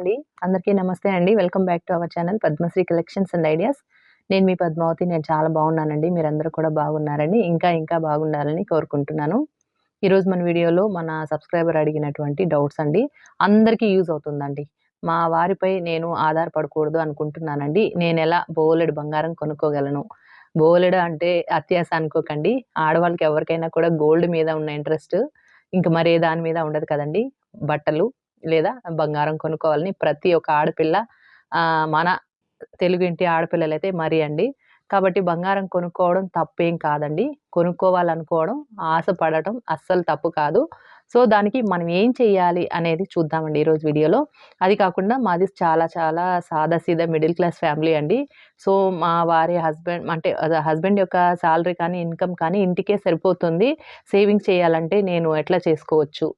అండి. అందరికీ నమస్తే అండి. Welcome back to our channel Padmashri collections and ideas. నేను మీ పద్మావతి. నేను చాలా బాగున్నానండి. మీరందరూ కూడా బాగున్నారని ఇంకా ఇంకా బాగుండాలని కోరుకుంటున్నాను. ఈరోజు మన వీడియోలో మన సబ్స్క్రైబర్ అడిగినటువంటి డౌట్స్ అండి. అందరికీ యూజ్ అవుతుందండి. మా వారిపై నేను ఆధారపడకూడదు అనుకుంటున్నానండి. నేను ఎలా బోలెడు బంగారం కొనుక్కోగలను? బోలెడు అంటే అత్యాస అనుకోకండి. ఆడవాళ్ళకి ఎవరికైనా కూడా గోల్డ్ మీద ఉన్న ఇంట్రెస్ట్. ఇంకా మరే దాని మీద ఉండదు కదండి. బట్టలు. లేదా బంగారం కొనుక్కోవాలని ప్రతి ఒక్క ఆడపిల్ల మన తెలుగు ఇంటి ఆడపిల్లలైతే మరీ అండి. కాబట్టి బంగారం కొనుక్కోవడం తప్పేం కాదండి. కొనుక్కోవాలనుకోవడం ఆశపడటం అస్సలు తప్పు కాదు. సో దానికి మనం ఏం చేయాలి అనేది చూద్దామండి ఈరోజు వీడియోలో. అది కాకుండా మాది చాలా చాలా సాదా సీదా మిడిల్ క్లాస్ ఫ్యామిలీ అండి. సో మా వారి హస్బెండ్ అంటే హస్బెండ్ యొక్క శాలరీ కానీ ఇన్కమ్ కానీ ఇంటికే సరిపోతుంది. సేవింగ్ చేయాలంటే నేను ఎట్లా చేసుకోవచ్చు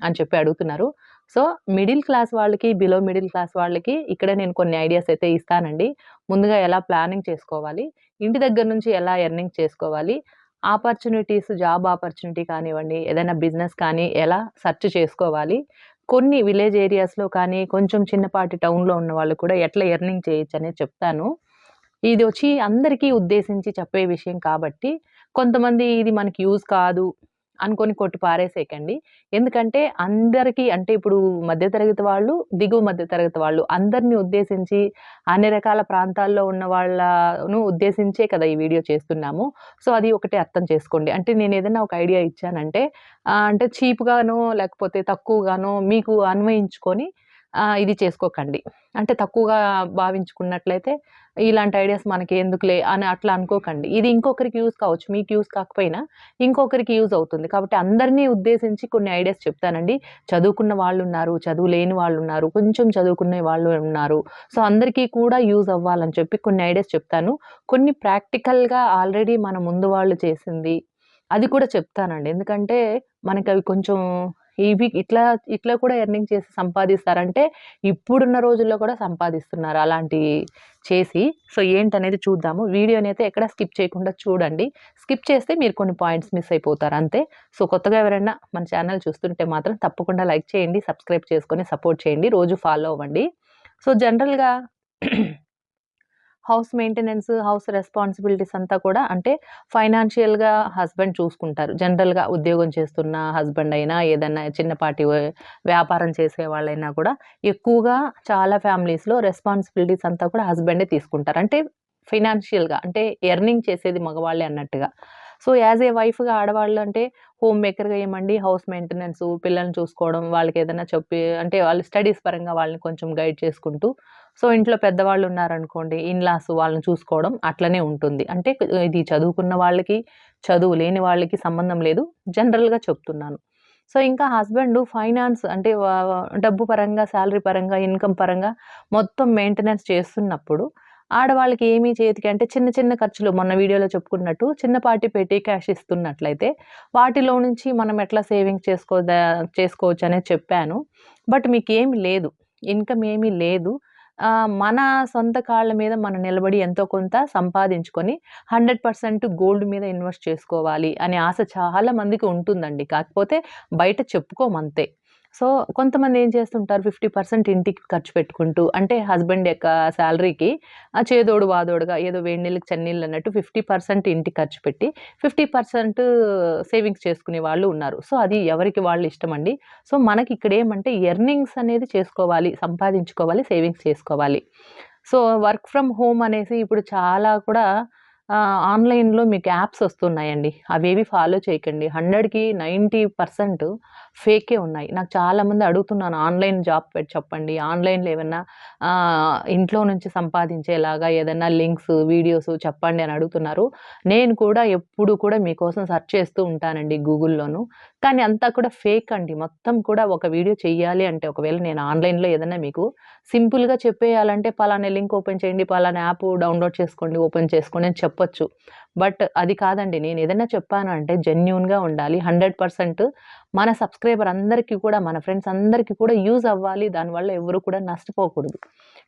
అని చెప్పి అడుగుతున్నారు. సో మిడిల్ క్లాస్ వాళ్ళకి బిలో మిడిల్ క్లాస్ వాళ్ళకి ఇక్కడ నేను కొన్ని ఐడియాస్ అయితే ఇస్తానండి. ముందుగా ఎలా ప్లానింగ్ చేసుకోవాలి ఇంటి దగ్గర నుంచి ఎలా ఎర్నింగ్ చేసుకోవాలి ఆపర్చునిటీస్ జాబ్ ఆపర్చునిటీ కానివ్వండి ఏదైనా బిజినెస్ కానీ ఎలా సెర్చ్ చేసుకోవాలి కొన్ని విలేజ్ ఏరియాస్లో కానీ కొంచెం చిన్నపాటి టౌన్లో ఉన్న వాళ్ళు కూడా ఎట్లా ఎర్నింగ్ చేయొచ్చు అనేది చెప్తాను. ఇది వచ్చి అందరికీ ఉద్దేశించి చెప్పే విషయం కాబట్టి కొంతమంది ఇది మనకి యూజ్ కాదు అనుకొని కొట్టి పారేసేయకండి. ఎందుకంటే అందరికీ అంటే ఇప్పుడు మధ్యతరగతి వాళ్ళు దిగువ మధ్యతరగతి వాళ్ళు అందరిని ఉద్దేశించి అన్ని రకాల ప్రాంతాల్లో ఉన్న వాళ్ళను ఉద్దేశించే కదా ఈ వీడియో చేస్తున్నాము. సో అది ఒకటి అర్థం చేసుకోండి. అంటే నేను ఏదైనా ఒక ఐడియా ఇచ్చానంటే అంటే చీప్గానో లేకపోతే తక్కువగానో మీకు అన్వయించుకొని ఇది చేసుకోకండి. అంటే తక్కువగా భావించుకున్నట్లయితే ఇలాంటి ఐడియాస్ మనకి ఎందుకులే అని అట్లా అనుకోకండి. ఇది ఇంకొకరికి యూజ్ కావచ్చు మీకు యూజ్ కాకపోయినా ఇంకొకరికి యూజ్ అవుతుంది. కాబట్టి అందరినీ ఉద్దేశించి కొన్ని ఐడియాస్ చెప్తానండి. చదువుకున్న వాళ్ళు ఉన్నారు చదువు లేని వాళ్ళు ఉన్నారు కొంచెం చదువుకునే వాళ్ళు ఉన్నారు. సో అందరికీ కూడా యూజ్ అవ్వాలని చెప్పి కొన్ని ఐడియాస్ చెప్తాను. కొన్ని ప్రాక్టికల్గా ఆల్రెడీ మన ముందు వాళ్ళు చేసింది అది కూడా చెప్తానండి. ఎందుకంటే మనకి అవి కొంచెం ఇవి ఇట్లా ఇట్లా కూడా ఎర్నింగ్ చేసి సంపాదిస్తారంటే ఇప్పుడున్న రోజుల్లో కూడా సంపాదిస్తున్నారు అలాంటి చేసి. సో ఏంటనేది చూద్దాము. వీడియోని అయితే ఎక్కడ స్కిప్ చేయకుండా చూడండి. స్కిప్ చేస్తే మీరు కొన్ని పాయింట్స్ మిస్ అయిపోతారు అంతే. సో కొత్తగా ఎవరైనా మన ఛానల్ చూస్తుంటే మాత్రం తప్పకుండా లైక్ చేయండి సబ్స్క్రైబ్ చేసుకొని సపోర్ట్ చేయండి రోజు ఫాలో అవ్వండి. సో జనరల్గా హౌస్ మెయింటెనెన్స్ హౌస్ రెస్పాన్సిబిలిటీస్ అంతా కూడా అంటే ఫైనాన్షియల్గా హస్బెండ్ చూసుకుంటారు. జనరల్గా ఉద్యోగం చేస్తున్న హస్బెండ్ అయినా ఏదైనా చిన్నపాటి వ్యాపారం చేసే వాళ్ళైనా కూడా ఎక్కువగా చాలా ఫ్యామిలీస్లో రెస్పాన్సిబిలిటీస్ అంతా కూడా హస్బెండే తీసుకుంటారు. అంటే ఫైనాన్షియల్గా అంటే ఎర్నింగ్ చేసేది మగవాళ్ళే అన్నట్టుగా. సో యాజ్ ఏ వైఫ్గా ఆడవాళ్ళు అంటే హోమ్ మేకర్గా ఏమండి? హౌస్ మెయింటెనెన్స్ పిల్లల్ని చూసుకోవడం వాళ్ళకి ఏదైనా చెప్పి అంటే వాళ్ళు స్టడీస్ పరంగా వాళ్ళని కొంచెం గైడ్ చేసుకుంటూ సో ఇంట్లో పెద్దవాళ్ళు ఉన్నారనుకోండి ఇన్లాస్ వాళ్ళని చూసుకోవడం అట్లనే ఉంటుంది. అంటే ఇది చదువుకున్న వాళ్ళకి చదువు లేని వాళ్ళకి సంబంధం లేదు జనరల్గా చెప్తున్నాను. సో ఇంకా హస్బెండ్ ఫైనాన్స్ అంటే డబ్బు పరంగా శాలరీ పరంగా ఇన్కమ్ పరంగా మొత్తం మెయింటెనెన్స్ చేస్తున్నప్పుడు ఆడవాళ్ళకి ఏమీ చేతికి అంటే చిన్న చిన్న ఖర్చులు మొన్న వీడియోలో చెప్పుకున్నట్టు చిన్నపాటి పెట్టి క్యాష్ ఇస్తున్నట్లయితే వాటిలో నుంచి మనం ఎట్లా సేవింగ్ చేసుకో చేసుకోవచ్చు అనేది చెప్పాను. బట్ మీకు ఏమి లేదు. ఇన్కమ్ ఏమీ లేదు. మన సొంత కాళ్ళ మీద మనం నిలబడి ఎంతో కొంత సంపాదించుకొని హండ్రెడ్ పర్సెంట్ గోల్డ్ మీద ఇన్వెస్ట్ చేసుకోవాలి అనే ఆశ చాలా మందికి ఉంటుందండి. కాకపోతే బయట చెప్పుకోమంతే. సో కొంతమంది ఏం చేస్తుంటారు? ఫిఫ్టీ పర్సెంట్ ఇంటికి ఖర్చు పెట్టుకుంటూ అంటే హస్బెండ్ యొక్క శాలరీకి ఆ చేదోడు వాదోడుగా ఏదో వేడి నీళ్ళకి చన్నీళ్ళు అన్నట్టు ఫిఫ్టీ పర్సెంట్ ఇంటికి ఖర్చు పెట్టి ఫిఫ్టీ పర్సెంట్ సేవింగ్స్ చేసుకునే వాళ్ళు ఉన్నారు. సో అది ఎవరికి వాళ్ళు ఇష్టం అండి? సో మనకి ఇక్కడ ఏమంటే ఎర్నింగ్స్ అనేది చేసుకోవాలి సంపాదించుకోవాలి సేవింగ్స్ చేసుకోవాలి. సో వర్క్ ఫ్రమ్ హోమ్ అనేసి ఇప్పుడు చాలా కూడా ఆన్లైన్లో మీకు యాప్స్ వస్తున్నాయండి. అవేవి ఫాలో చేయకండి. హండ్రెడ్కి నైంటీ పర్సెంట్ ఫేకే ఉన్నాయి. నాకు చాలామంది అడుగుతున్నాను ఆన్లైన్ జాబ్ పెట్టి చెప్పండి. ఆన్లైన్లో ఏమన్నా ఇంట్లో నుంచి సంపాదించేలాగా ఏదైనా లింక్స్ వీడియోస్ చెప్పండి అని అడుగుతున్నారు. నేను కూడా ఎప్పుడు కూడా మీకోసం సెర్చ్ చేస్తూ ఉంటానండి గూగుల్లోను. కానీ అంతా కూడా ఫేక్ అండి. మొత్తం కూడా ఒక వీడియో చెయ్యాలి అంటే ఒకవేళ నేను ఆన్లైన్లో ఏదైనా మీకు సింపుల్గా చెప్పేయాలంటే పలానా లింక్ ఓపెన్ చేయండి పలానా యాప్ డౌన్లోడ్ చేసుకోండి ఓపెన్ చేసుకోండి అని చెప్పొచ్చు. బట్ అది కాదండి. నేను ఏదైనా చెప్పాను అంటే జెన్యున్గా ఉండాలి. హండ్రెడ్ పర్సెంట్ మన సబ్స్క్రైబర్ అందరికీ కూడా మన ఫ్రెండ్స్ అందరికీ కూడా యూజ్ అవ్వాలి. దానివల్ల ఎవరు కూడా నష్టపోకూడదు.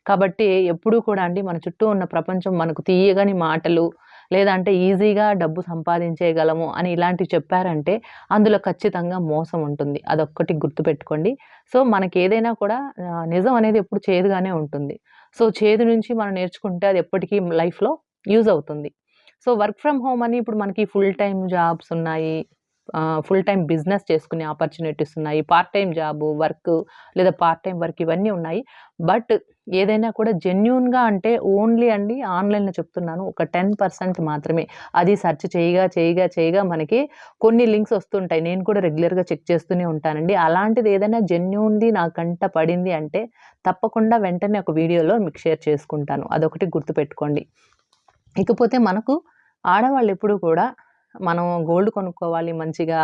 కాబట్టి ఎప్పుడూ కూడా అండి మన చుట్టూ ఉన్న ప్రపంచం మనకు తీయగని మాటలు లేదంటే ఈజీగా డబ్బు సంపాదించేయగలము అని ఇలాంటివి చెప్పారంటే అందులో ఖచ్చితంగా మోసం ఉంటుంది. అదొక్కటి గుర్తుపెట్టుకోండి. సో మనకి ఏదైనా కూడా నిజం అనేది ఎప్పుడు చేదుగానే ఉంటుంది. సో చేదు నుంచి మనం నేర్చుకుంటే అది ఎప్పటికీ లైఫ్లో యూజ్ అవుతుంది. సో వర్క్ ఫ్రమ్ హోమ్ అని ఇప్పుడు మనకి ఫుల్ టైం జాబ్స్ ఉన్నాయి. ఫుల్ టైం బిజినెస్ చేసుకునే ఆపర్చునిటీస్ ఉన్నాయి. పార్ట్ టైం జాబ్ వర్క్ లేదా పార్ట్ టైం వర్క్ ఇవన్నీ ఉన్నాయి. బట్ ఏదైనా కూడా జెన్యున్గా అంటే ఓన్లీ అండి ఆన్లైన్లో చెప్తున్నాను. ఒక టెన్ పర్సెంట్ మాత్రమే. అది సెర్చ్ చేయగా చేయగా చేయగా మనకి కొన్ని లింక్స్ వస్తుంటాయి. నేను కూడా రెగ్యులర్గా చెక్ చేస్తూనే ఉంటానండి. అలాంటిది ఏదైనా జెన్యున్ది నా కంట పడింది అంటే తప్పకుండా వెంటనే ఒక వీడియోలో మీకు షేర్ చేసుకుంటాను. అదొకటి గుర్తుపెట్టుకోండి. ఇకపోతే మనకు ఆడవాళ్ళు ఎప్పుడు కూడా మనం గోల్డ్ కొనుక్కోవాలి మంచిగా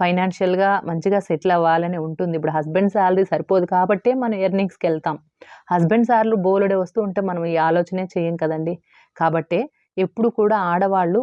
ఫైనాన్షియల్గా మంచిగా సెటిల్ అవ్వాలని ఉంటుంది. ఇప్పుడు హస్బెండ్ శాలరీ సరిపోదు కాబట్టే మనం ఎర్నింగ్స్కి వెళ్తాం. హస్బెండ్ సార్లు బోలెడే వస్తూ ఉంటే మనం ఈ ఆలోచనే చేయం కదండి. కాబట్టే ఎప్పుడు కూడా ఆడవాళ్ళు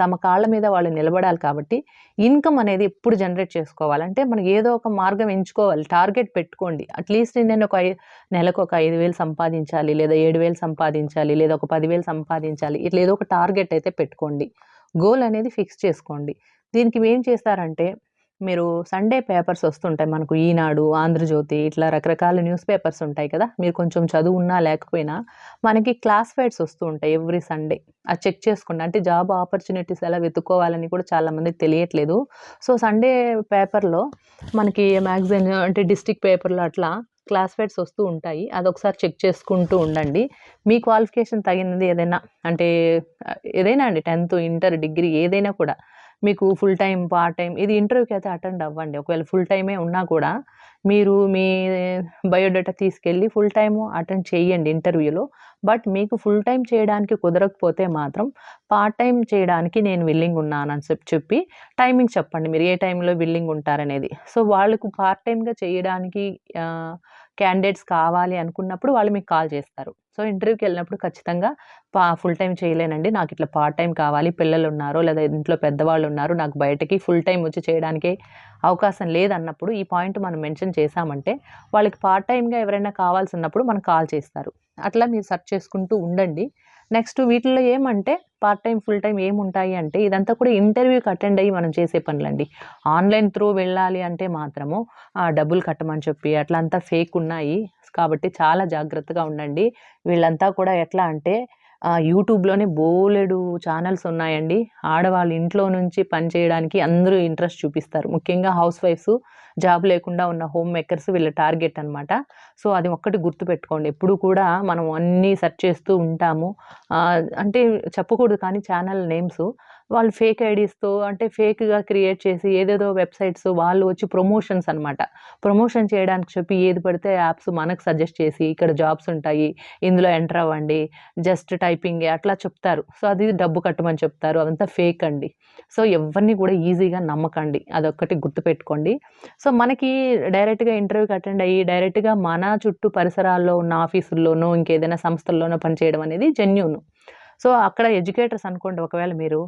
తమ కాళ్ళ మీద వాళ్ళు నిలబడాలి కాబట్టి ఇన్కమ్ అనేది ఎప్పుడు జనరేట్ చేసుకోవాలంటే మనకి మనం ఏదో ఒక మార్గం ఎంచుకోవాలి టార్గెట్ పెట్టుకోండి. అట్లీస్ట్ నేను ఒక ఐ- నెలకు ఒక ఐదు వేలు సంపాదించాలి లేదా ఏడు వేలు సంపాదించాలి లేదా ఒక పదివేలు సంపాదించాలి ఇట్లా ఏదో ఒక టార్గెట్ అయితే పెట్టుకోండి. గోల్ అనేది ఫిక్స్ చేసుకోండి. దీనికి ఏం చేస్తారంటే మీరు సండే పేపర్స్ వస్తుంటాయి మనకు ఈనాడు ఆంధ్రజ్యోతి ఇట్లా రకరకాల న్యూస్ పేపర్స్ ఉంటాయి కదా? మీరు కొంచెం చదువు ఉన్నా లేకపోయినా మనకి క్లాస్ ఫైట్స్ వస్తూ ఉంటాయి ఎవ్రీ సండే అది చెక్ చేసుకోండి. అంటే జాబ్ ఆపర్చునిటీస్ ఎలా వెతుక్కోవాలని కూడా చాలా మందికి తెలియట్లేదు సో సండే పేపర్లో మనకి మ్యాగజైన్ అంటే డిస్టిక్ పేపర్లో అట్లా క్లాస్ ఫైట్స్ వస్తూ ఉంటాయి. అదొకసారి చెక్ చేసుకుంటూ ఉండండి. మీ క్వాలిఫికేషన్ తగినది ఏదైనా అంటే ఏదైనా అండి టెన్త్ ఇంటర్ డిగ్రీ ఏదైనా కూడా. మీకు ఫుల్ టైం పార్ట్ టైం ఇది ఇంటర్వ్యూకి అయితే అటెండ్ అవ్వండి. ఒకవేళ ఫుల్ టైమే ఉన్నా కూడా మీరు మీ బయోడేటా తీసుకెళ్ళి ఫుల్ టైం అటెండ్ చేయండి ఇంటర్వ్యూలో బట్ మీకు ఫుల్ టైం చేయడానికి కుదరకపోతే మాత్రం పార్ట్ టైం చేయడానికి నేను విల్లింగ్ ఉన్నానని చెప్పి చెప్పి టైమింగ్ చెప్పండి మీరు ఏ టైంలో విల్లింగ్ ఉంటారనేది. సో వాళ్ళకు పార్ట్ టైంగా చేయడానికి క్యాండిడేట్స్ కావాలి అనుకున్నప్పుడు వాళ్ళు మీకు కాల్ చేస్తారు. సో ఇంటర్వ్యూకి వెళ్ళినప్పుడు ఖచ్చితంగా పా ఫుల్ టైం చేయలేనండి. నాకు ఇట్లా పార్ట్ టైం కావాలి పిల్లలు ఉన్నారు లేదా ఇంట్లో పెద్దవాళ్ళు ఉన్నారు నాకు బయటకి ఫుల్ టైం వచ్చి చేయడానికి అవకాశం లేదన్నప్పుడు ఈ పాయింట్ మనం మెన్షన్ చేశామంటే వాళ్ళకి పార్ట్ టైంగా ఎవరైనా కావాల్సి ఉన్నప్పుడు మనకు కాల్ చేస్తారు. అట్లా మీరు సెర్చ్ చేసుకుంటూ ఉండండి. నెక్స్ట్ వీటిలో ఏమంటే పార్ట్ టైం ఫుల్ టైం ఏముంటాయి అంటే ఇదంతా కూడా ఇంటర్వ్యూకి అటెండ్ అయ్యి మనం చేసే పనులండి. ఆన్లైన్ త్రూ వెళ్ళాలి అంటే మాత్రము డబ్బులు కట్టమని చెప్పి అట్లా అంతా ఫేక్ ఉన్నాయి. కాబట్టి చాలా జాగ్రత్తగా ఉండండి. వీళ్ళంతా కూడా ఎట్లా అంటే యూట్యూబ్లోనే బోలెడు ఛానల్స్ ఉన్నాయండి. ఆడవాళ్ళు ఇంట్లో నుంచి పని చేయడానికి అందరూ ఇంట్రెస్ట్ చూపిస్తారు. ముఖ్యంగా హౌస్ వైఫ్స్ జాబ్ లేకుండా ఉన్న హోమ్ మేకర్స్ వీళ్ళ టార్గెట్ అనమాట సో అది ఒక్కటి గుర్తుపెట్టుకోండి. ఎప్పుడు కూడా మనం అన్నీ సెర్చ్ చేస్తూ ఉంటాము. అంటే చెప్పకూడదు కానీ ఛానల్ నేమ్స్. వాళ్ళు ఫేక్ ఐడీస్తో అంటే ఫేక్గా క్రియేట్ చేసి ఏదేదో వెబ్సైట్స్ వాళ్ళు వచ్చి ప్రమోషన్స్ అనమాట ప్రమోషన్ చేయడానికి చెప్పి ఏది పడితే యాప్స్ మనకు సజెస్ట్ చేసి ఇక్కడ జాబ్స్ ఉంటాయి ఇందులో ఎంటర్ అవ్వండి జస్ట్ టైపింగ్ అట్లా చెప్తారు. సో అది డబ్బు కట్టమని చెప్తారు. అదంతా ఫేక్ అండి. సో ఎవరిని కూడా ఈజీగా నమ్మకండి. అదొక్కటి గుర్తుపెట్టుకోండి సో మనకి డైరెక్ట్గా ఇంటర్వ్యూకి అటెండ్ అయ్యి డైరెక్ట్గా మన చుట్టూ పరిసరాల్లో ఉన్న ఆఫీసుల్లోనో ఇంకేదైనా సంస్థల్లోనో పనిచేయడం అనేది జెన్యున్. సో అక్కడ ఎడ్యుకేటర్స్ అనుకోండి ఒకవేళ మీరు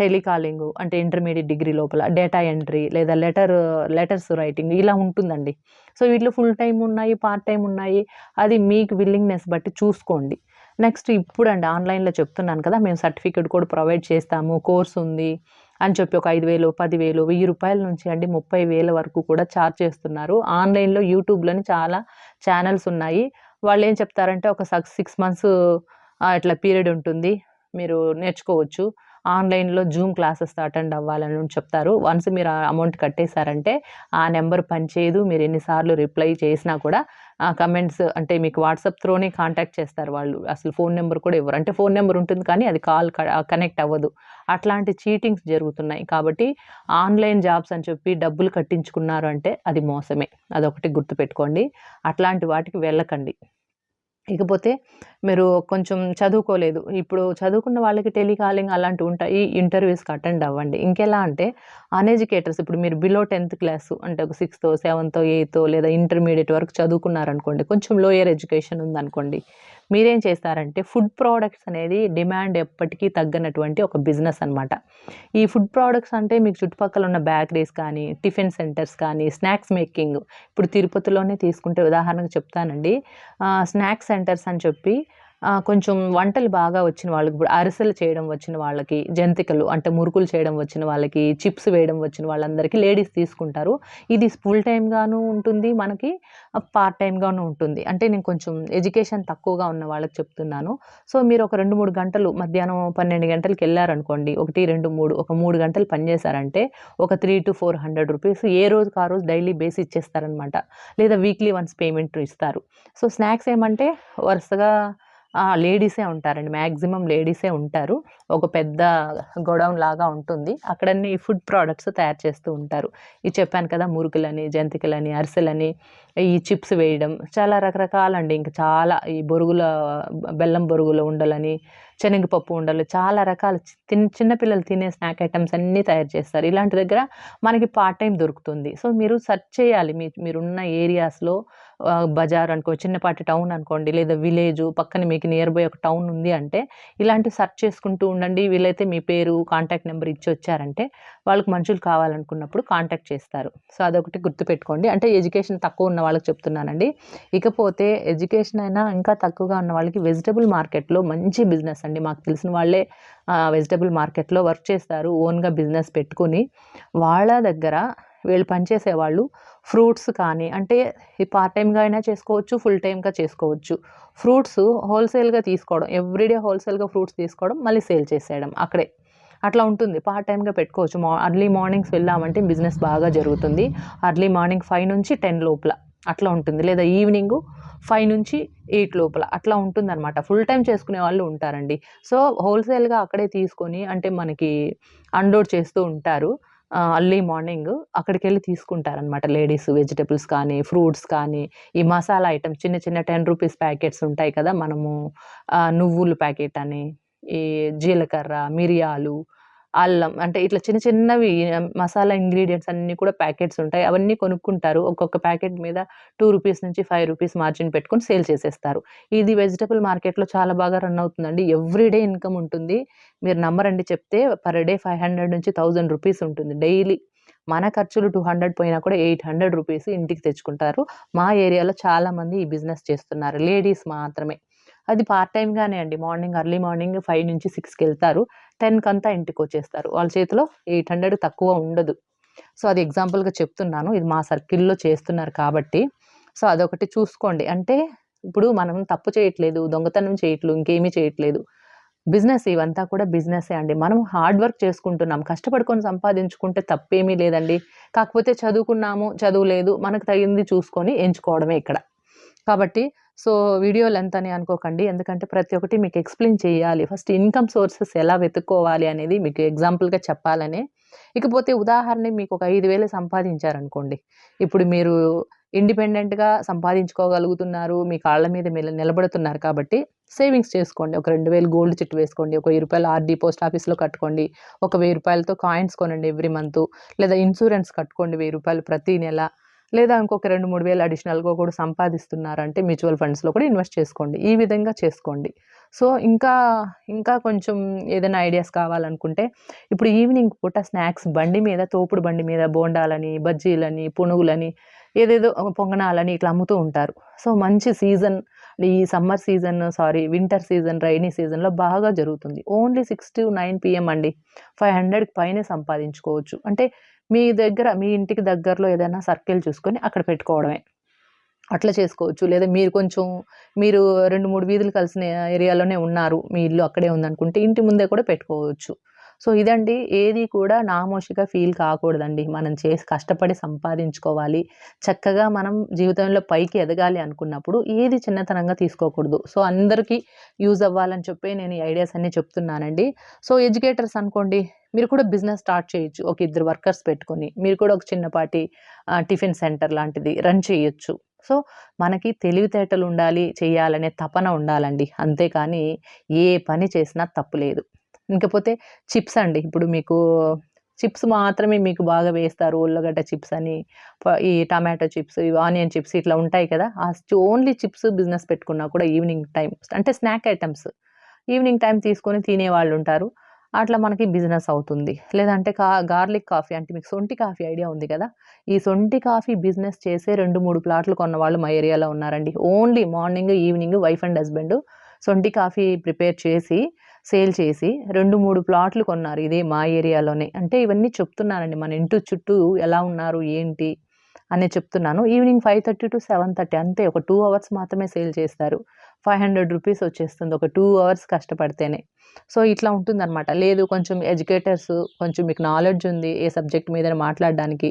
టెలికాలింగ్ అంటే ఇంటర్మీడియట్ డిగ్రీ లోపల డేటా ఎంట్రీ లేదా లెటర్ లెటర్స్ రైటింగ్ ఇలా ఉంటుందండి. సో వీటిలో ఫుల్ టైం ఉన్నాయి పార్ట్ టైం ఉన్నాయి అది మీకు విల్లింగ్నెస్ బట్టి చూసుకోండి. నెక్స్ట్ ఇప్పుడు అండి ఆన్లైన్లో చెప్తున్నాను కదా మేము సర్టిఫికేట్ కూడా ప్రొవైడ్ చేస్తాము కోర్స్ ఉంది అని చెప్పి ఒక ఐదు వేలు పదివేలు వెయ్యి రూపాయల నుంచి అండి ముప్పై వేల వరకు కూడా ఛార్జ్ చేస్తున్నారు. ఆన్లైన్లో యూట్యూబ్లోని చాలా ఛానల్స్ ఉన్నాయి. వాళ్ళు ఏం చెప్తారంటే ఒక సిక్స్ మంత్స్ ఇట్లా పీరియడ్ ఉంటుంది. మీరు నేర్చుకోవచ్చు. ఆన్లైన్లో జూమ్ క్లాసెస్ అటెండ్ అవ్వాలని చెప్తారు. వన్స్ మీరు ఆ అమౌంట్ కట్టేశారంటే ఆ నెంబర్ పనిచేయదు. మీరు ఎన్నిసార్లు రిప్లై చేసినా కూడా ఆ కమెంట్స్ అంటే మీకు వాట్సాప్ త్రోనే కాంటాక్ట్ చేస్తారు వాళ్ళు. అసలు ఫోన్ నెంబర్ కూడా ఇవ్వరు. అంటే ఫోన్ నెంబర్ ఉంటుంది కానీ అది కాల్ కనెక్ట్ అవ్వదు. అట్లాంటి చీటింగ్స్ జరుగుతున్నాయి. కాబట్టి ఆన్లైన్ జాబ్స్ అని చెప్పి డబ్బులు కట్టించుకున్నారు అంటే అది మోసమే. అదొకటి గుర్తుపెట్టుకోండి. అట్లాంటి వాటికి వెళ్ళకండి. ఇకపోతే మీరు కొంచెం చదువుకోలేదు. ఇప్పుడు చదువుకున్న వాళ్ళకి టెలికాలింగ్ అలాంటివి ఉంటాయి. ఇంటర్వ్యూస్కి అటెండ్ అవ్వండి. ఇంకెలా అంటే అన్ఎడ్యుకేటర్స్ ఇప్పుడు మీరు బిలో టెన్త్ క్లాస్ అంటే ఒక సిక్స్త్ సెవెంత్ ఎయిత్ లేదా ఇంటర్మీడియట్ వరకు చదువుకున్నారనుకోండి కొంచెం లోయర్ ఎడ్యుకేషన్ ఉందనుకోండి మీరేం చేస్తారంటే ఫుడ్ ప్రోడక్ట్స్ అనేది డిమాండ్ ఎప్పటికీ తగ్గనటువంటి ఒక బిజినెస్ అనమాట ఈ ఫుడ్ ప్రోడక్ట్స్ అంటే మీకు చుట్టుపక్కల ఉన్న బేకరీస్ కానీ టిఫిన్ సెంటర్స్ కానీ స్నాక్స్ మేకింగ్ ఇప్పుడు తిరుపతిలోనే తీసుకుంటే ఉదాహరణకు చెప్తానండి. స్నాక్స్ సెంటర్స్ అని చెప్పి కొంచెం వంటలు బాగా వచ్చిన వాళ్ళకి ఇప్పుడు అరిసెలు చేయడం వచ్చిన వాళ్ళకి జంతికలు అంటే మురుకులు చేయడం వచ్చిన వాళ్ళకి చిప్స్ వేయడం వచ్చిన వాళ్ళందరికీ లేడీస్ తీసుకుంటారు. ఇది ఫుల్ టైమ్గాను ఉంటుంది మనకి పార్ట్ టైమ్గాను ఉంటుంది. అంటే నేను కొంచెం ఎడ్యుకేషన్ తక్కువగా ఉన్న వాళ్ళకి చెప్తున్నాను. సో మీరు ఒక రెండు మూడు గంటలు మధ్యాహ్నం పన్నెండు గంటలకి వెళ్ళారనుకోండి ఒకటి రెండు మూడు ఒక మూడు గంటలు పనిచేశారంటే ఒక three to four hundred rupees ఏ రోజుకి ఆ రోజు డైలీ బేస్ ఇచ్చేస్తారనమాట. లేదా వీక్లీ వన్స్ పేమెంట్ ఇస్తారు. సో స్నాక్స్ ఏమంటే వరుసగా లేడీసే ఉంటారండి. మ్యాక్సిమం లేడీసే ఉంటారు. ఒక పెద్ద గొడౌన్ లాగా ఉంటుంది. అక్కడన్నీ ఫుడ్ ప్రోడక్ట్స్ తయారు చేస్తూ ఉంటారు. ఇది చెప్పాను కదా మురుకులని జంతికలని అరిసెలని ఈ చిప్స్ వేయడం చాలా రకరకాలండి. ఇంకా చాలా ఈ బొరుగుల బెల్లం బొరుగుల ఉండలని శనగపప్పు ఉండలు చాలా రకాల చిన్న చిన్నపిల్లలు తినే స్నాక్ ఐటమ్స్ అన్నీ తయారు చేస్తారు. ఇలాంటి దగ్గర మనకి పార్ట్ టైం దొరుకుతుంది. సో మీరు సెర్చ్ చేయాలి. మీ మీరున్న ఏరియాస్లో బజార్ అనుకో చిన్నపాటి టౌన్ అనుకోండి లేదా విలేజ్ పక్కన మీకు నియర్ బై ఒక టౌన్ ఉంది అంటే ఇలాంటి సెర్చ్ చేసుకుంటూ ఉండండి. వీలైతే మీ పేరు కాంటాక్ట్ నెంబర్ ఇచ్చి వచ్చారంటే వాళ్ళకి మనుషులు కావాలనుకున్నప్పుడు కాంటాక్ట్ చేస్తారు. సో అదొకటి గుర్తుపెట్టుకోండి. అంటే ఎడ్యుకేషన్ తక్కువ ఉన్న వాళ్ళకి చెప్తున్నానండి. ఇకపోతే ఎడ్యుకేషన్ అయినా ఇంకా తక్కువగా ఉన్న వాళ్ళకి వెజిటబుల్ మార్కెట్లో మంచి బిజినెస్ అండి. మాకు తెలిసిన వాళ్ళే వెజిటబుల్ మార్కెట్లో వర్క్ చేస్తారు. ఓన్గా బిజినెస్ పెట్టుకుని వాళ్ళ దగ్గర వీళ్ళు పనిచేసేవాళ్ళు ఫ్రూట్స్ కానీ అంటే ఈ పార్ట్ టైమ్గా అయినా చేసుకోవచ్చు ఫుల్ టైమ్గా చేసుకోవచ్చు. ఫ్రూట్స్ హోల్సేల్గా తీసుకోవడం ఎవ్రీడే హోల్సేల్గా ఫ్రూట్స్ తీసుకోవడం మళ్ళీ సేల్ చేసేయడం అక్కడే. అట్లా ఉంటుంది. పార్ట్ టైమ్గా పెట్టుకోవచ్చు. మా అర్లీ మార్నింగ్స్ వెళ్ళామంటే బిజినెస్ బాగా జరుగుతుంది. అర్లీ మార్నింగ్ ఫైవ్ నుంచి టెన్ లోపల అట్లా ఉంటుంది. లేదా ఈవినింగ్ ఫైవ్ నుంచి ఎయిట్ లోపల అట్లా ఉంటుంది అనమాట ఫుల్ టైం చేసుకునే వాళ్ళు ఉంటారండి. సో హోల్సేల్గా అక్కడే తీసుకొని అంటే మనకి అన్లోడ్ చేస్తూ ఉంటారు. అర్లీ మార్నింగ్ అక్కడికి వెళ్ళి తీసుకుంటారనమాట లేడీస్ వెజిటబుల్స్ కానీ ఫ్రూట్స్ కానీ ఈ మసాలా ఐటమ్స్ చిన్న చిన్న టెన్ రూపీస్ ప్యాకెట్స్ ఉంటాయి కదా మనము నువ్వుల ప్యాకెట్ అని ఈ జీలకర్ర మిరియాలు అల్లం అంటే ఇట్లా చిన్న చిన్నవి మసాలా ఇంగ్రీడియంట్స్ అన్నీ కూడా ప్యాకెట్స్ ఉంటాయి. అవన్నీ కొనుక్కుంటారు. ఒక్కొక్క ప్యాకెట్ మీద టూ రూపీస్ నుంచి ఫైవ్ రూపీస్ మార్జిన్ పెట్టుకొని సేల్ చేసేస్తారు. ఇది వెజిటబుల్ మార్కెట్లో చాలా బాగా రన్ అవుతుందండి. ఎవ్రీడే ఇన్కమ్ ఉంటుంది. మీరు నమ్మరండి చెప్తే పర్ డే ఫైవ్ హండ్రెడ్ నుంచి థౌజండ్ రూపీస్ ఉంటుంది. డైలీ మన ఖర్చులు టూ హండ్రెడ్ పోయినా కూడా ఎయిట్ హండ్రెడ్ రూపీస్ ఇంటికి తెచ్చుకుంటారు. మా ఏరియాలో చాలామంది ఈ బిజినెస్ చేస్తున్నారు. లేడీస్ మాత్రమే. అది పార్ట్ టైంగానే అండి. మార్నింగ్ అర్లీ మార్నింగ్ ఫైవ్ నుంచి సిక్స్కి వెళ్తారు. టెన్కి అంతా ఇంటికి వచ్చేస్తారు వాళ్ళ చేతిలో ఎయిట్ హండ్రెడ్ తక్కువ ఉండదు. సో అది ఎగ్జాంపుల్గా చెప్తున్నాను. ఇది మా సర్కిల్లో చేస్తున్నారు కాబట్టి. సో అదొకటి చూసుకోండి. అంటే ఇప్పుడు మనం తప్పు చేయట్లేదు దొంగతనం చేయట్లేదు ఇంకేమీ చేయట్లేదు. బిజినెస్ ఇవంతా కూడా బిజినెసే అండి. మనం హార్డ్ వర్క్ చేసుకుంటున్నాం. కష్టపడుకొని సంపాదించుకుంటే తప్పేమీ లేదండి. కాకపోతే చదువుకున్నాము చదువు లేదు. మనకు తగింది చూసుకొని ఎంచుకోవడమే ఇక్కడ. కాబట్టి సో వీడియో లెంత్ అని అనుకోకండి. ఎందుకంటే ప్రతి ఒక్కటి మీకు ఎక్స్ప్లెయిన్ చేయాలి. ఫస్ట్ ఇన్కమ్ సోర్సెస్ ఎలా వెతుక్కోవాలి అనేది మీకు ఎగ్జాంపుల్గా చెప్పాలనే. ఇకపోతే ఉదాహరణ మీకు ఒక ఐదు వేలు సంపాదించారనుకోండి. ఇప్పుడు మీరు ఇండిపెండెంట్గా సంపాదించుకోగలుగుతున్నారు. మీ కాళ్ళ మీద మీరు నిలబడుతున్నారు కాబట్టి సేవింగ్స్ చేసుకోండి. ఒక రెండు వేలు గోల్డ్ చిట్ వేసుకోండి. ఒక వెయ్యి రూపాయలు ఆర్డీ పోస్ట్ ఆఫీస్లో కట్టుకోండి. ఒక వెయ్యి రూపాయలతో కాయిన్స్ కొనండి ఎవ్రీ మంత్. లేదా ఇన్సూరెన్స్ కట్టుకోండి వెయ్యి రూపాయలు ప్రతి నెల. లేదా ఇంకొక రెండు మూడు వేలు అడిషనల్గా కూడా సంపాదిస్తున్నారంటే మ్యూచువల్ ఫండ్స్లో కూడా ఇన్వెస్ట్ చేసుకోండి. ఈ విధంగా చేసుకోండి. సో ఇంకా ఇంకా కొంచెం ఏదైనా ఐడియాస్ కావాలనుకుంటే ఇప్పుడు ఈవినింగ్ పూట స్నాక్స్ బండి మీద తోపుడు బండి మీద బోండాలని బజ్జీలని పునుగులని ఏదేదో పొంగనాలని ఇట్లా అమ్ముతూ ఉంటారు. సో మంచి సీజన్ ఈ summer season sorry winter season rainy సీజన్లో బాగా జరుగుతుంది. Only six to nine PM అండి. ఫైవ్ హండ్రెడ్కి పైనే సంపాదించుకోవచ్చు. అంటే మీ దగ్గర మీ ఇంటికి దగ్గరలో ఏదైనా సర్కిల్ చూసుకొని అక్కడ పెట్టుకోవడమే. అట్లా చేసుకోవచ్చు. లేదా మీరు కొంచెం మీరు రెండు మూడు వీధులు కలిసిన ఏరియాలోనే ఉన్నారు మీ ఇల్లు అక్కడే ఉందనుకుంటే ఇంటి ముందే కూడా పెట్టుకోవచ్చు. సో ఇదండి. ఏది కూడా నామోషిగా ఫీల్ కాకూడదండి. మనం చేసి కష్టపడి సంపాదించుకోవాలి. చక్కగా మనం జీవితంలో పైకి ఎదగాలి అనుకున్నప్పుడు ఏది చిన్నతనంగా తీసుకోకూడదు. సో అందరికీ యూజ్ అవ్వాలని చెప్పి నేను ఐడియాస్ అన్నీ చెప్తున్నానండి. సో ఎడ్యుకేటర్స్ అనుకోండి మీరు కూడా బిజినెస్ స్టార్ట్ చేయొచ్చు. ఒక ఇద్దరు వర్కర్స్ పెట్టుకొని మీరు కూడా ఒక చిన్నపాటి టిఫిన్ సెంటర్ లాంటిది రన్ చేయొచ్చు. సో మనకి తెలివితేటలు ఉండాలి చేయాలనే తపన ఉండాలండి. అంతేకాని ఏ పని చేసినా తప్పు లేదు. ఇంకపోతే చిప్స్ అండి. ఇప్పుడు మీకు చిప్స్ మాత్రమే మీకు బాగా వేస్తారు. ఉల్లగడ్డ చిప్స్ అని ఈ టమాటో చిప్స్ ఇవి ఆనియన్ చిప్స్ ఇట్లా ఉంటాయి కదా. ఆ ఓన్లీ చిప్స్ బిజినెస్ పెట్టుకున్నా కూడా ఈవినింగ్ టైం అంటే స్నాక్ ఐటమ్స్ ఈవినింగ్ టైం తీసుకొని తినే వాళ్ళు ఉంటారు. అట్లా మనకి బిజినెస్ అవుతుంది. లేదంటే కా గార్లిక్ కాఫీ అంటే మీకు సొంటి కాఫీ ఐడియా ఉంది కదా? ఈ సొంటి కాఫీ బిజినెస్ చేసే రెండు మూడు ప్లాట్లు కొన్న వాళ్ళు మా ఏరియాలో ఉన్నారండి. Only morning evening wife and husband సొంటి కాఫీ ప్రిపేర్ చేసి సేల్ చేసి రెండు మూడు ప్లాట్లు కొన్నారు ఇదే మా ఏరియాలోనే. అంటే ఇవన్నీ చెప్తున్నానండి. మన ఇంటి చుట్టూ ఎలా ఉన్నారు ఏంటి? అని చెప్తున్నాను. Evening five thirty to seven thirty అంతే ఒక టూ అవర్స్ మాత్రమే సేల్ చేస్తారు. ఫైవ్ హండ్రెడ్ రూపీస్ వచ్చేస్తుంది ఒక టూ అవర్స్ కష్టపడితేనే. సో ఇట్లా ఉంటుందన్నమాట. లేదు కొంచెం ఎడ్యుకేటర్స్ కొంచెం మీకు నాలెడ్జ్ ఉంది ఏ సబ్జెక్ట్ మీద మాట్లాడడానికి.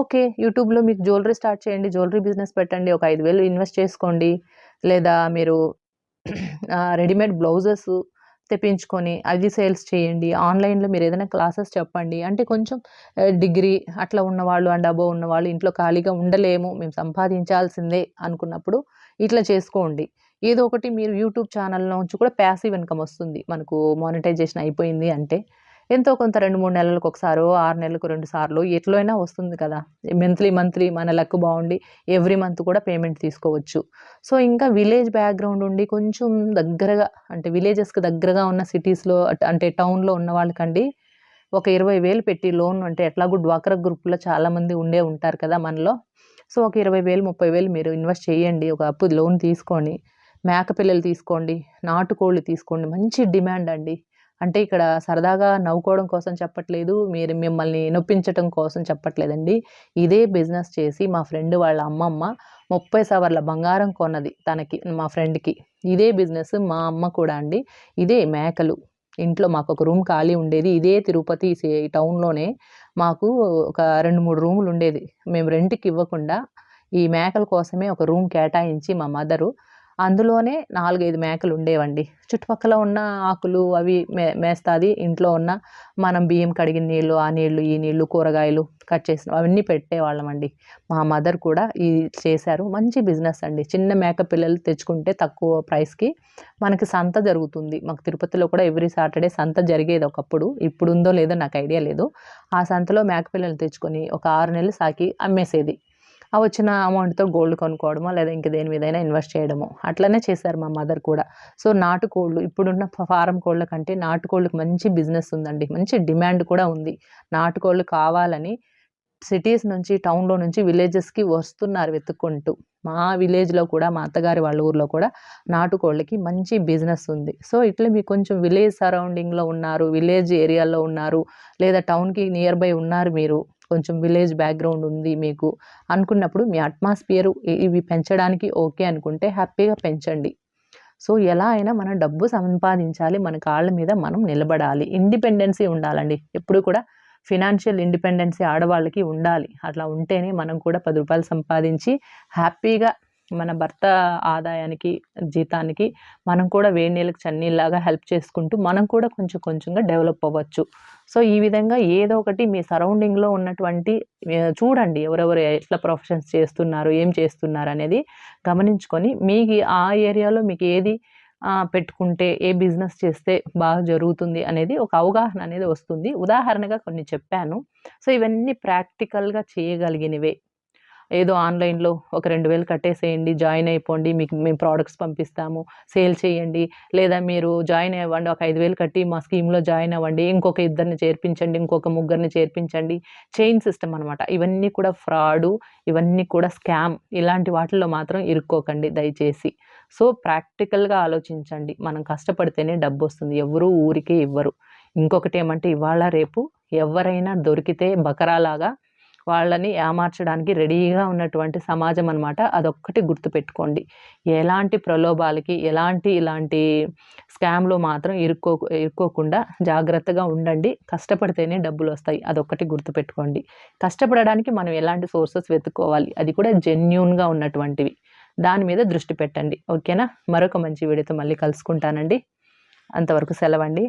ఓకే యూట్యూబ్లో మీకు జ్యువెలరీ స్టార్ట్ చేయండి జ్యువెలరీ బిజినెస్ పెట్టండి ఒక ఐదు వేలు ఇన్వెస్ట్ చేసుకోండి. లేదా మీరు రెడీమేడ్ బ్లౌజెస్ తెప్పించుకొని అది సేల్స్ చేయండి. ఆన్లైన్లో మీరు ఏదైనా క్లాసెస్ చెప్పండి. అంటే కొంచెం డిగ్రీ అట్లా ఉన్నవాళ్ళు అండ్ అబోవ్ ఉన్నవాళ్ళు ఇంట్లో ఖాళీగా ఉండలేము. మేము సంపాదించాల్సిందే అనుకున్నప్పుడు ఇట్లా చేసుకోండి. ఏదో ఒకటి మీరు యూట్యూబ్ ఛానల్లో నుంచి కూడా ప్యాసివ్ ఇన్కమ్ వస్తుంది. మనకు మానిటైజేషన్ అయిపోయింది అంటే ఎంతో కొంత రెండు మూడు నెలలకు ఒకసారో ఆరు నెలలకు రెండు సార్లు ఎట్లయినా వస్తుంది కదా. మంత్లీ మంత్లీ మన లక్ బాగుండి ఎవ్రీ మంత్ కూడా పేమెంట్ తీసుకోవచ్చు. సో ఇంకా విలేజ్ బ్యాక్గ్రౌండ్ ఉండి కొంచెం దగ్గరగా అంటే విలేజెస్కి దగ్గరగా ఉన్న సిటీస్లో అంటే టౌన్లో ఉన్న వాళ్ళకండి ఒక ఇరవై వేలు పెట్టి లోన్ అంటే ఎట్లాగూ డ్వాక్రా గ్రూప్లో చాలామంది ఉండే ఉంటారు కదా మనలో. సో ఒక ఇరవై వేలు ముప్పై వేలు మీరు ఇన్వెస్ట్ చేయండి. ఒక అప్పు లోన్ తీసుకొని మేకపిల్లలు తీసుకోండి నాటుకోళ్ళు తీసుకోండి. మంచి డిమాండ్ అండి. అంటే ఇక్కడ సరదాగా నవ్వుకోవడం కోసం చెప్పట్లేదు మీరు మిమ్మల్ని నొప్పించటం కోసం చెప్పట్లేదండి. ఇదే బిజినెస్ చేసి మా ఫ్రెండ్ వాళ్ళ అమ్మమ్మ ముప్పై సవర్ల బంగారం కొన్నది తనకి మా ఫ్రెండ్కి. ఇదే బిజినెస్ మా అమ్మ కూడా అండి. ఇదే మేకలు. ఇంట్లో మాకు ఒక రూమ్ ఖాళీ ఉండేది. ఇదే తిరుపతి టౌన్లోనే మాకు ఒక రెండు మూడు రూములు ఉండేది. మేము రెంట్కి ఇవ్వకుండా ఈ మేకల కోసమే ఒక రూమ్ కేటాయించి మా మదరు అందులోనే నాలుగైదు మేకలు ఉండేవండి చుట్టుపక్కల ఉన్న ఆకులు అవి మే మేస్తుంది. ఇంట్లో ఉన్న మనం బియ్యం కడిగిన నీళ్ళు ఆ నీళ్ళు ఈ నీళ్ళు కూరగాయలు కట్ చేసిన అవన్నీ పెట్టేవాళ్ళమండి. మా మదర్ కూడా ఈ చేశారు. మంచి బిజినెస్ అండి. చిన్న మేక పిల్లలు తెచ్చుకుంటే తక్కువ ప్రైస్కి మనకి సంత జరుగుతుంది. మాకు తిరుపతిలో కూడా ఎవ్రీ సాటర్డే సంత జరిగేది ఒకప్పుడు. ఇప్పుడు ఉందో లేదో నాకు ఐడియా లేదు. ఆ సంతలో మేక పిల్లలు తెచ్చుకొని ఒక ఆరు నెలలు సాకి అమ్మేసేది. ఆ వచ్చిన అమౌంట్తో గోల్డ్ కొనుక్కోవడమో లేదా ఇంక దేని మీదైనా ఇన్వెస్ట్ చేయడమో అట్లనే చేశారు మా మదర్ కూడా. సో నాటుకోళ్ళు ఇప్పుడున్న ఫారం కోళ్ళ కంటే నాటుకోళ్ళకి మంచి బిజినెస్ ఉందండి. మంచి డిమాండ్ కూడా ఉంది. నాటుకోళ్ళు కావాలని సిటీస్ నుంచి టౌన్లో నుంచి విలేజెస్కి వస్తున్నారు వెతుక్కుంటూ. మా విలేజ్లో కూడా మా అత్తగారి వాళ్ళ ఊర్లో కూడా నాటుకోళ్ళకి మంచి బిజినెస్ ఉంది. సో ఇట్లా మీకు కొంచెం విలేజ్ సరౌండింగ్లో ఉన్నారు విలేజ్ ఏరియాలో ఉన్నారు లేదా టౌన్కి నియర్ బై ఉన్నారు మీరు కొంచెం విలేజ్ బ్యాక్గ్రౌండ్ ఉంది మీకు అనుకున్నప్పుడు మీ అట్మాస్ఫియర్ ఇవి పెంచడానికి ఓకే అనుకుంటే హ్యాపీగా పెంచండి. సో ఎలా అయినా మనం డబ్బు సంపాదించాలి మన కాళ్ళ మీద మనం నిలబడాలి. ఇండిపెండెన్సీ ఉండాలండి. ఎప్పుడు కూడా ఫినాన్షియల్ ఇండిపెండెన్సీ ఆడవాళ్ళకి ఉండాలి. అట్లా ఉంటేనే మనం కూడా పది రూపాయలు సంపాదించి హ్యాపీగా మన భర్త ఆదాయానికి జీతానికి మనం కూడా వేడి నీళ్ళకి చన్నీళ్ళలాగా హెల్ప్ చేసుకుంటూ మనం కూడా కొంచెం కొంచెంగా డెవలప్ అవ్వచ్చు. సో ఈ విధంగా ఏదో ఒకటి మీ సరౌండింగ్లో ఉన్నటువంటి చూడండి ఎవరెవరు ఎట్లా ప్రొఫెషన్స్ చేస్తున్నారు ఏం చేస్తున్నారు అనేది గమనించుకొని మీకు ఆ ఏరియాలో మీకు ఏది పెట్టుకుంటే ఏ బిజినెస్ చేస్తే బాగా జరుగుతుంది అనేది ఒక అవగాహన అనేది వస్తుంది. ఉదాహరణగా కొన్ని చెప్పాను. సో ఇవన్నీ ప్రాక్టికల్గా చేయగలిగినవే. ఏదో ఆన్లైన్లో ఒక రెండు వేలు కట్టేసేయండి జాయిన్ అయిపోండి మీకు మేము ప్రోడక్ట్స్ పంపిస్తాము సేల్ చేయండి. లేదా మీరు జాయిన్ అవ్వండి ఒక ఐదు వేలు కట్టి మా స్కీమ్లో జాయిన్ అవ్వండి ఇంకొక ఇద్దరిని చేర్పించండి ఇంకొక ముగ్గురిని చేర్పించండి. చైన్ సిస్టమ్ అనమాట ఇవన్నీ కూడా ఫ్రాడు ఇవన్నీ కూడా స్కామ్. ఇలాంటి వాటిల్లో మాత్రం ఇరుక్కోకండి దయచేసి. సో ప్రాక్టికల్గా ఆలోచించండి. మనం కష్టపడితేనే డబ్బు వస్తుంది ఎవరు ఊరికే ఇవ్వరు. ఇంకొకటి ఏమంటే ఇవాళ రేపు ఎవరైనా దొరికితే బకరాలాగా వాళ్ళని ఏమార్చడానికి రెడీగా ఉన్నటువంటి సమాజం అనమాట అదొక్కటి గుర్తుపెట్టుకోండి. ఎలాంటి ప్రలోభాలకి ఎలాంటి ఇలాంటి స్కామ్లో మాత్రం ఇరుక్కో ఇరుక్కోకుండా జాగ్రత్తగా ఉండండి. కష్టపడితేనే డబ్బులు వస్తాయి అదొక్కటి గుర్తుపెట్టుకోండి. కష్టపడడానికి మనం ఎలాంటి సోర్సెస్ వెతుక్కోవాలి? అది కూడా జెన్యున్గా ఉన్నటువంటివి. దాని మీద దృష్టి పెట్టండి. ఓకేనా? మరొక మంచి వీడియోతో మళ్ళీ కలుసుకుంటానండి. అంతవరకు సెలవండి.